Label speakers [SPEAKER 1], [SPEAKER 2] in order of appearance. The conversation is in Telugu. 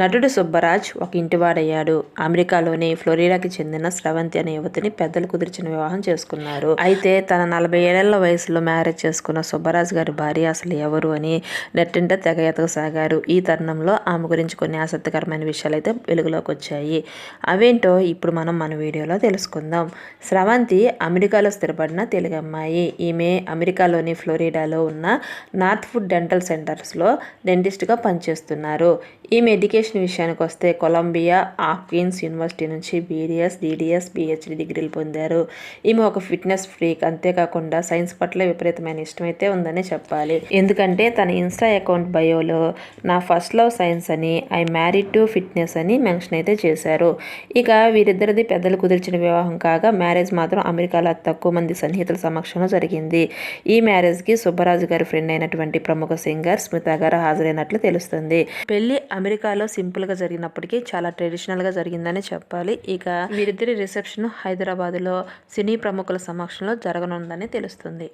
[SPEAKER 1] నటుడు సుబ్బరాజ్ ఒక ఇంటివాడయ్యాడు. అమెరికాలోని ఫ్లోరిడాకి చెందిన స్రవంతి అనే యువతిని పెద్దలు కుదిర్చిన వివాహం చేసుకున్నారు. అయితే తన నలభై ఏళ్ళ వయసులో మ్యారేజ్ చేసుకున్న సుబ్బరాజ్ గారి భార్య అసలు ఎవరు అని నెట్టింట తెగ ఎతకసాగారు. ఈ తరుణంలో ఆమె గురించి కొన్ని ఆసక్తికరమైన విషయాలు అయితే వెలుగులోకి వచ్చాయి. అవేంటో ఇప్పుడు మనం మన వీడియోలో తెలుసుకుందాం. స్రవంతి అమెరికాలో స్థిరపడిన తెలుగు అమ్మాయి. ఈమె అమెరికాలోని ఫ్లోరిడాలో ఉన్న నార్త్ ఫుడ్ డెంటల్ సెంటర్స్లో డెంటిస్ట్గా పనిచేస్తున్నారు. ఈమె ఎడ్యుకేషన్ విషయానికి వస్తే కొలంబియా ఆక్వీన్స్ యూనివర్సిటీ నుంచి బీడీఎస్ డీడీఎస్ పిహెచ్డి డిగ్రీలు పొందారు. ఈమె ఒక ఫిట్నెస్ ఫ్రీక్. అంతేకాకుండా సైన్స్ పట్ల విపరీతమైన ఇష్టమైతే ఉందని చెప్పాలి. ఎందుకంటే తన ఇన్స్టా అకౌంట్ బయోలో నా ఫస్ట్ లవ్ సైన్స్ అని ఐ మ్యారీడ్ టు ఫిట్నెస్ అని మెన్షన్ అయితే చేశారు. ఇక వీరిద్దరిది పెద్దలు కుదిర్చిన వివాహం కాగా మ్యారేజ్ మాత్రం అమెరికాలో తక్కువ మంది సన్నిహితుల సమక్షంలో జరిగింది. ఈ మ్యారేజ్కి సుబ్బరాజు గారి ఫ్రెండ్ అయినటువంటి ప్రముఖ సింగర్ స్మిత గారు హాజరైనట్లు తెలుస్తుంది. పెళ్ళి అమెరికాలో సింపుల్గా జరిగినప్పటికీ చాలా ట్రెడిషనల్గా జరిగిందని చెప్పాలి. ఇక వీరిద్దరి రిసెప్షన్ హైదరాబాద్లో సినీ ప్రముఖుల సమక్షంలో జరగనుందని తెలుస్తుంది.